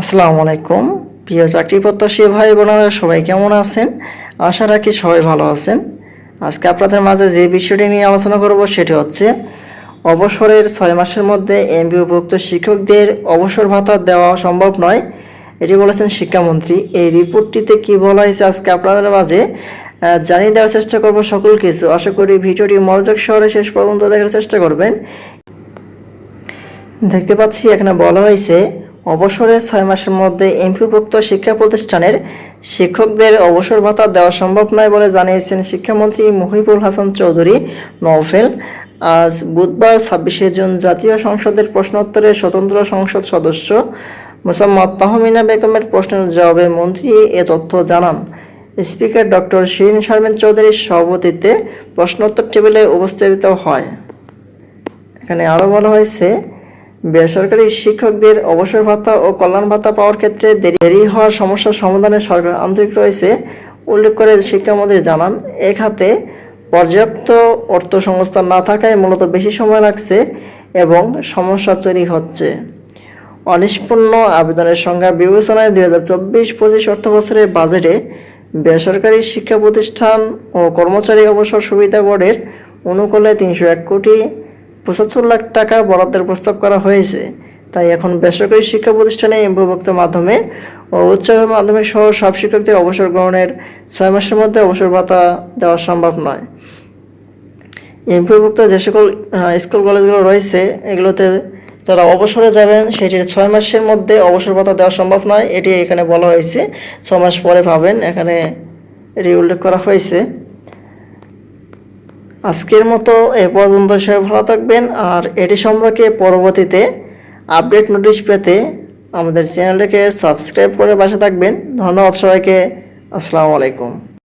আসসালামু আলাইকুম। প্রিয় চাকরি প্রত্যাশী ভাই বোনেরা, সবাই কেমন আছেন? আশা রাখি সবাই ভালো আছেন। আজকে আপনাদের মাঝে যে বিষয়টি নিয়ে আলোচনা করব সেটি হচ্ছে, অবসরের ছয় মাসের মধ্যে এমবিভুক্ত শিক্ষকদের অবসর ভাতা দেওয়া সম্ভব নয়। এটি বলেছেন শিক্ষামন্ত্রী। এই রিপোর্টটিতে কি বলা হয়েছে আজকে আপনাদের মাঝে জানিয়ে দেওয়ার চেষ্টা করব সকল কিছু। আশা করি ভিডিওটি মনোযোগ শহরে শেষ পর্যন্ত দেখার চেষ্টা করবেন। দেখতে পাচ্ছি এখানে বলা হয়েছে অবসরের ছয় মাসের মধ্যে এমপিভুক্ত শিক্ষা প্রতিষ্ঠানের শিক্ষকদের অবসর ভাতা দেওয়া সম্ভব নয় বলে জানিয়েছেন শিক্ষামন্ত্রী মহিবুল হাসান চৌধুরী নওফেল। আজ বুধবার ছাব্বিশে জুন জাতীয় সংসদের প্রশ্নোত্তরে স্বতন্ত্র সংসদ সদস্য মোসাম্মদ তাহমিনা বেগমের প্রশ্নের জবাবে মন্ত্রী এ তথ্য জানান। স্পিকার ডক্টর শিরিন শারমিন চৌধুরীর সভাপতিত্বে প্রশ্নোত্তর টেবিলে উপস্থাপিত হয়। এখানে আরও বলা হয়েছে বেসরকারি শিক্ষকদের অবসর ভাতা ও কল্যাণ ভাতা পাওয়ার ক্ষেত্রে দেরি হওয়ার সমস্যার সমাধানে সরকার আন্তরিক রয়েছে। উল্লেখ করে শিক্ষামন্ত্রী জানান এ খাতে পর্যাপ্ত অর্থ সংস্থান না থাকায় মূলত বেশি সময় লাগছে এবং সমস্যা তৈরি হচ্ছে। অনিষ্পন্ন আবেদনের সংখ্যা বিবেচনায় দুই হাজার চব্বিশ পঁচিশ অর্থ বছরের বাজেটে বেসরকারি শিক্ষা প্রতিষ্ঠান ও কর্মচারী অবসর সুবিধা বোর্ডের অনুকূলে তিনশো এক কোটি পঁচাত্তর লাখ টাকা বরাদ্দের প্রস্তাব করা হয়েছে। তাই এখন বেসরকারি শিক্ষা প্রতিষ্ঠানে এমপিভুক্ত মাধ্যমে ও উচ্চ মাধ্যমিক সহ সব শিক্ষকদের অবসর গ্রহণের ছয় মাসের মধ্যে অবসর ভাতা দেওয়া সম্ভব নয়। এমপিভুক্ত যে সকল স্কুল কলেজগুলো রয়েছে, এগুলোতে যারা অবসরে যাবেন, সেটির ছয় মাসের মধ্যে অবসর ভাতা দেওয়া সম্ভব নয়। এটি এখানে বলা হয়েছে। ছ মাস পরে পাবেন এখানে এটি উল্লেখ করা হয়েছে। আজকের মতো এ পর্যন্ত সবাই ভালো থাকবেন। আর এটি সম্পর্কে পরবর্তীতে আপডেট নোটিশ পেতে আমাদের চ্যানেলটিকে সাবস্ক্রাইব করে বাসা থাকবেন। ধন্যবাদ সবাইকে। আসসালামু আলাইকুম।